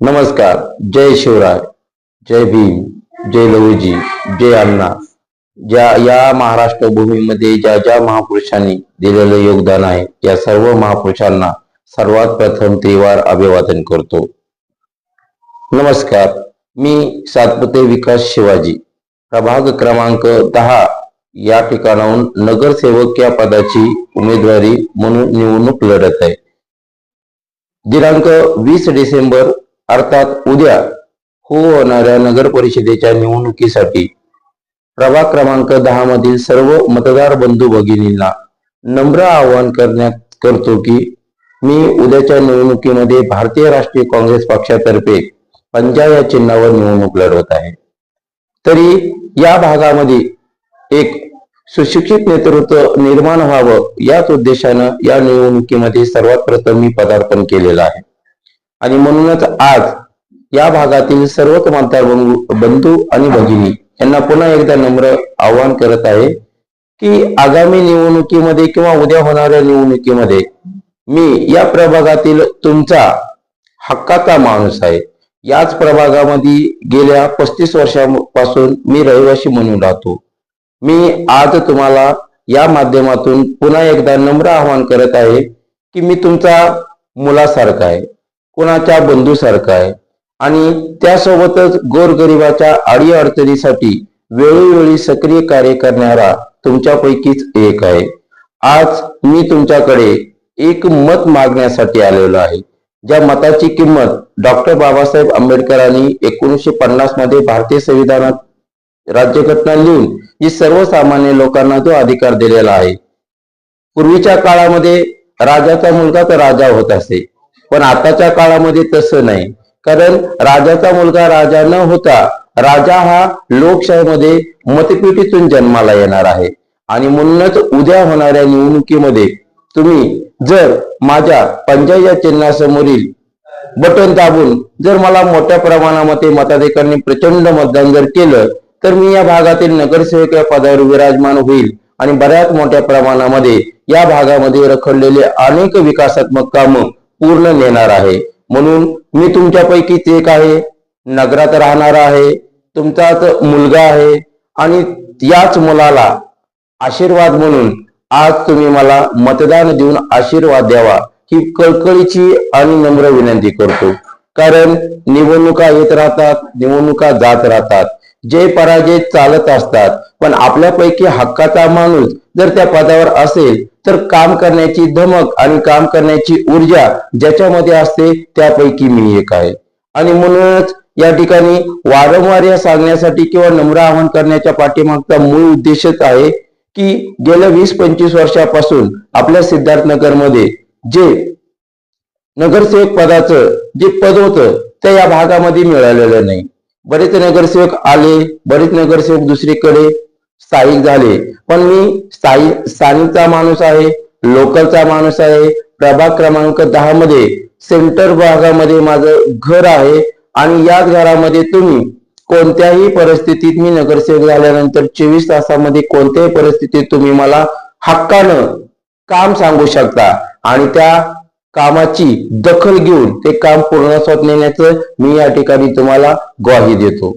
नमस्कार जय शिवराय जय भीम जय लहुजी जय अण्णा. ज्या या महाराष्ट्र भूमीमध्ये ज्या ज्या महापुरुषांनी दिलेलं योगदान आहे या सर्व महापुरुषांना सर्वात प्रथम त्रिवार अभिवादन करतो. नमस्कार मी सातपुते विकास शिवाजी. प्रभाग क्रमांक दहा या ठिकाणाहून नगरसेवक या पदाची उमेदवारी म्हणून निवडणूक लढत आहे. दिनांक वीस डिसेंबर अर्थात उद्या होणाऱ्या नगर परिषदेच्या निवडणुकीसाठी प्रभाग क्रमांक दहा मधील सर्व मतदार बंधू भगिनींना नम्र आवाहन करण्यात करतो की मी उद्याच्या निवडणुकीमध्ये भारतीय राष्ट्रीय काँग्रेस पक्षातर्फे पंजा या चिन्हावर निवडणूक लढवत आहे. तरी या भागामध्ये एक सुशिक्षित नेतृत्व निर्माण व्हावं याच उद्देशानं या निवडणुकीमध्ये सर्वात प्रथम मी पदार्पण केलेलं आहे. आणि म्हणूनच आज या भागातील सर्व मतदार बंधू बंधू आणि भगिनी यांना पुन्हा एकदा नम्र आवाहन करत आहे की आगामी निवडणुकीमध्ये किंवा उद्या होणाऱ्या निवडणुकीमध्ये मी या प्रभागातील तुमचा हक्काचा माणूस आहे. याच प्रभागामध्ये गेल्या पस्तीस वर्षापासून मी रहिवासी म्हणून राहतो. मी आज तुम्हाला या माध्यमातून पुन्हा एकदा नम्र आवाहन करत आहे की मी तुमचा मुलासारखा आहे. कुणाच्या बंधूसारखा आहे. आणि त्यासोबतच गोरगरिबाच्या अडी अडचणीसाठी वेळोवेळी सक्रिय कार्य करणारा तुमच्यापैकीच एक आहे. आज मी तुमच्याकडे एक मत मागण्यासाठी आलेलो आहे. ज्या मताची किंमत डॉक्टर बाबासाहेब आंबेडकरांनी एकोणीसशे पन्नासमध्ये भारतीय संविधानात राज्यघटना लिहून ही सर्वसामान्य लोकांना जो अधिकार दिलेला आहे. पूर्वीच्या काळामध्ये राजाचा मुलगा तर राजा होत असे. पण आताच्या काळामध्ये तसं नाही. कारण राजाचा मुलगा राजा न होता राजा हा लोकशाहीमध्ये मतपेटीतून जन्माला येणार आहे. आणि म्हणूनच उद्या होणाऱ्या निवडणुकीमध्ये तुम्ही जर माझ्या पंजाच्या चिन्हासमोरील बटन दाबून जर मला मोठ्या प्रमाणामध्ये मताधिकाऱ्यांनी प्रचंड मतदान जर केलं तर मी या भागातील नगरसेवक या पदावर विराजमान होईल. आणि बऱ्याच मोठ्या प्रमाणामध्ये या भागामध्ये रखडलेले अनेक विकासात्मक कामं पूर्ण नेणार आहे. म्हणून मी तुमच्यापैकीच एक आहे. नगरात राहणारा आहे. तुमचाच मुलगा आहे. आणि याच मुलाला आशीर्वाद म्हणून आज तुम्ही मला मतदान देऊन आशीर्वाद द्यावा ही कळकळीची आणि नम्र विनंती करतो. कारण निवडणुका येत राहतात निवडणुका जात राहतात. जय पराजय चालत असतात पण आपल्यापैकी हक्काचा माणूस जर त्या पदावर असेल तर काम करण्याची धमक आणि काम करण्याची ऊर्जा ज्याच्यामध्ये असते त्यापैकी मी एक आहे. आणि म्हणूनच या ठिकाणी वारंवार या सांगण्यासाठी किंवा नम्र आवाहन करण्याच्या पाठीमागचा मूळ उद्देशच आहे की गेल्या वीस पंचवीस वर्षापासून आपल्या सिद्धार्थनगरमध्ये जे नगरसेवक पदाचं जे पद होतं ते या भागामध्ये मिळालेलं नाही. बरेच नगरसेवक आले बरेच नगरसेवक दुसरीकडे स्थायिक झाले. पण मी स्थायी स्थानिकचा माणूस आहे लोकलचा माणूस आहे. प्रभाग क्रमांक दहा मध्ये सेंटर भागामध्ये माझं घर आहे आणि याच घरामध्ये तुम्ही कोणत्याही परिस्थितीत मी नगरसेवक झाल्यानंतर चोवीस तासामध्ये कोणत्याही परिस्थितीत तुम्ही मला हक्कानं काम सांगू शकता. आणि त्या कामाची दखल घेऊन ते काम पूर्णत्वात नेण्याचं मी या ठिकाणी तुम्हाला ग्वाही देतो.